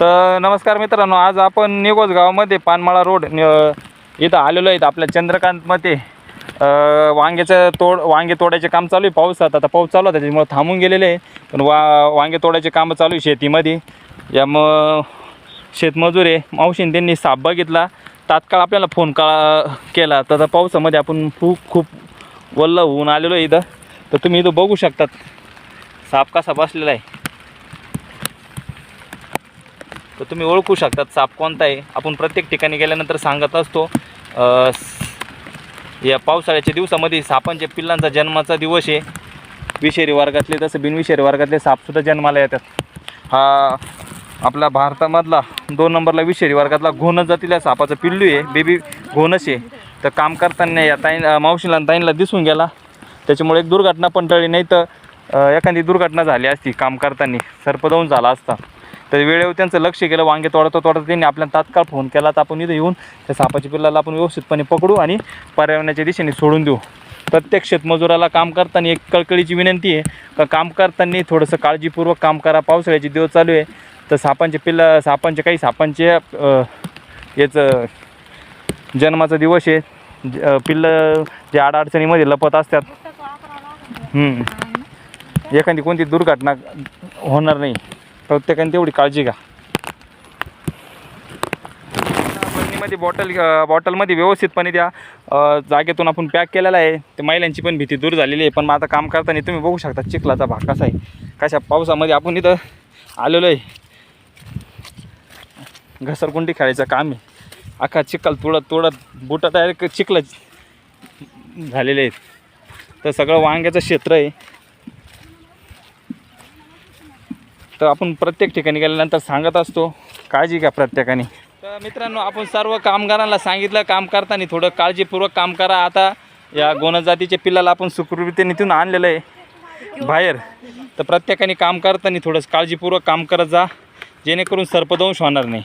तर नमस्कार मित्रांनो आज आपण निगोज गावामध्ये पानमाळा रोड इथं आलेलो आहेत आपल्या चंद्रकांतमध्ये. वांग्याचं तोड वांगे तोडायचे काम चालू आहे पावसात. आता पाऊस चालू आहे त्याच्यामुळे थांबून गेलेले आहे. पण वा वांगे तोडायचे कामं चालू आहे शेतीमध्ये. या मग शेतमजूर आहे मावशीने त्यांनी साप बघितला. तात्काळ आपल्याला फोन का केला. तर पावसामध्ये आपण खूप खूप वल्ल होऊन आलेलो आहे इथं. तर तुम्ही इथं बघू शकतात. साप कसा बसलेला आहे. तर तुम्ही ओळखू शकतात साप कोणता आहे. आपण प्रत्येक ठिकाणी गेल्यानंतर सांगत असतो या पावसाळ्याच्या दिवसामध्ये सापांच्या पिल्लांचा जन्माचा दिवस आहे. विषारी वर्गातले तसं बिनविषारी वर्गातले सापसुद्धा जन्माला येतात. हा आपला भारतामधला दोन नंबरला विषारी वर्गातला घोणस जातीला सापाचं पिल्लू आहे बेबी घोणस आहे. तर काम करताना या ताईं मावशीला ताईंला दिसून गेला. त्याच्यामुळे एक दुर्घटना पण टळली नाही तर एखादी दुर्घटना झाली असती काम करताना सर्पदवून झाला असता. तर वेळेवर त्यांचं लक्ष गेलं वांगे तोडता तोडता त्यांनी आपल्याला तात्काळ फोन केला. तर आपण इथं येऊन त्या सापाच्या पिल्लाला आपण व्यवस्थितपणे पकडू आणि पर्यावरणाच्या दिशेने सोडून देऊ. प्रत्येक शेतमजुराला काम करताना एक कळकळीची विनंती आहे का काम करताना थोडंसं काळजीपूर्वक काम करा. पावसाळ्याचे दिवस चालू आहे. तर सापांचे पिल्ला सापांचे काही सापांचे याचं जन्माचा दिवस आहे. ज- पिल्लं जे अडचणीमध्ये लपत असतात. एखादी कोणती दुर्घटना होणार नाही. प्रत्येकाने तेवढी काळजी घ्या. बरणीमध्ये बॉटल बॉटलमध्ये व्यवस्थितपणे त्या जागेतून आपण पॅक केलेला आहे. ते महिलांची पण भीती दूर झालेली आहे. पण मग आता काम करताना तुम्ही बघू शकता चिखलाचा भाग कसा आहे. कशा पावसामध्ये आपण इथं आलेलो आहे. घसरकुंडी खेळायचं काम आहे. अख्खा चिखल तोडत तोडत बुटा डायरेक्ट चिखल झालेले आहेत. तर सगळं वांग्याचं क्षेत्र आहे. तर आपण प्रत्येक ठिकाणी गेल्यानंतर सांगत असतो काळजी घ्या प्रत्येकाने. तर मित्रांनो आपण सर्व कामगारांना सांगितलं काम करताना थोडं काळजीपूर्वक काम करा. आता या गोनज जातीच्या पिल्लाला आपण सुखरूपीने तिथून आणलेलं आहे बाहेर. तर प्रत्येकाने काम करताना थोडंसं काळजीपूर्वक काम करत जा जेणेकरून सर्पदंश होणार नाही.